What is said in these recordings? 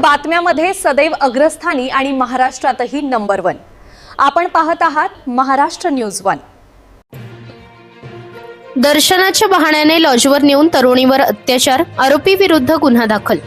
बातम्यामध्ये सदैव अग्रस्थानी आणि महाराष्ट्रातही नंबर वन. आपण पाहत आहात महाराष्ट्र न्यूज वन. दर्शनाच्या बहाण्याने लॉजवर नेऊन तरुणीवर अत्याचार आरोपी विरुद्ध गुन्हा दाखल.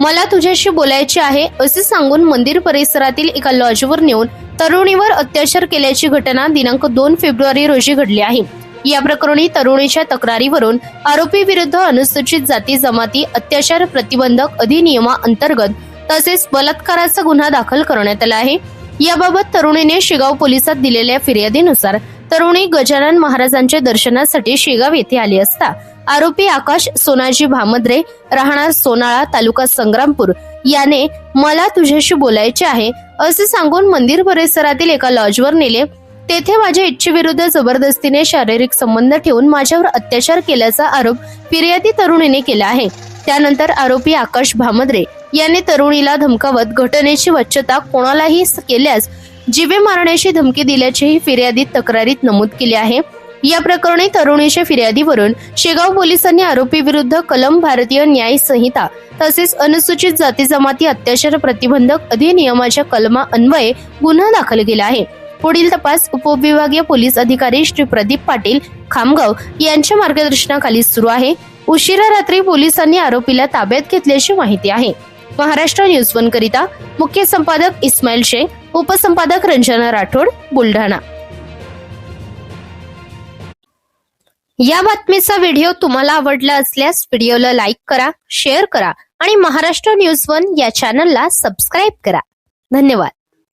मला तुझ्याशी बोलायचे आहे असे सांगून मंदिर परिसरातील एका लॉजवर नेऊन तरुणीवर अत्याचार केल्याची घटना दिनांक दोन फेब्रुवारी रोजी घडली आहे. या प्रकरणी तरुणीच्या तक्रारीवरून आरोपी विरुद्ध अनुसूचित जाती जमाती अत्याचार प्रतिबंधक अधिनियमाअंतर्गत तसेच बलात्काराचा गुन्हा दाखल करण्यात आला आहे. याबाबत तरुणीने शेगाव पोलिसात दिलेल्या फिर्यादीनुसार तरुणी गजानन महाराजांच्या दर्शनासाठी शेगाव येथे आली असता आरोपी आकाश सोनाजी भामद्रे राहणार सोनाळा तालुका संग्रामपूर याने मला तुझ्याशी बोलायचे आहे असे सांगून मंदिर परिसरातील एका लॉजवर नेले. तेथे माझ्या इच्छेविरुद्ध जबरदस्तीने शारीरिक संबंध ठेवून माझ्यावर अत्याचार केल्याचा आरोप फिर्यादी तरुणीने केला आहे. त्यानंतर आरोपी आकाश भामद्रे याने तरुणीला धमकावत घटनेची वच्चता कोणालाही केल्यास जीवे मारण्याची धमकी दिल्याचेही फिर्यादीत तक्रारीत नमूद केले आहे. या प्रकरणी तरुणीच्या फिर्यादीवरून शेगाव पोलिसांनी आरोपी विरुद्ध कलम भारतीय न्याय संहिता तसेच अनुसूचित जाती जमाती अत्याचार प्रतिबंधक अधिनियमाच्या कलमा अन्वये गुन्हा दाखल केला आहे. पुढील तपास उपविभागीय पोलीस अधिकारी श्री प्रदीप पाटील खामगाव यांच्या मार्गदर्शनाखाली सुरू आहे. उशिरा रात्री पोलिसांनी आरोपीला ताब्यात घेतल्याची माहिती आहे. महाराष्ट्र न्यूज वन करिता मुख्य संपादक इस्माईल शेख उपसंपादक रंजना राठोड बुलढाणा. या बातमीचा व्हिडिओ तुम्हाला आवडला असल्यास व्हिडिओला लाईक करा शेअर करा आणि महाराष्ट्र न्यूज वन या चॅनलला सबस्क्राईब करा. धन्यवाद.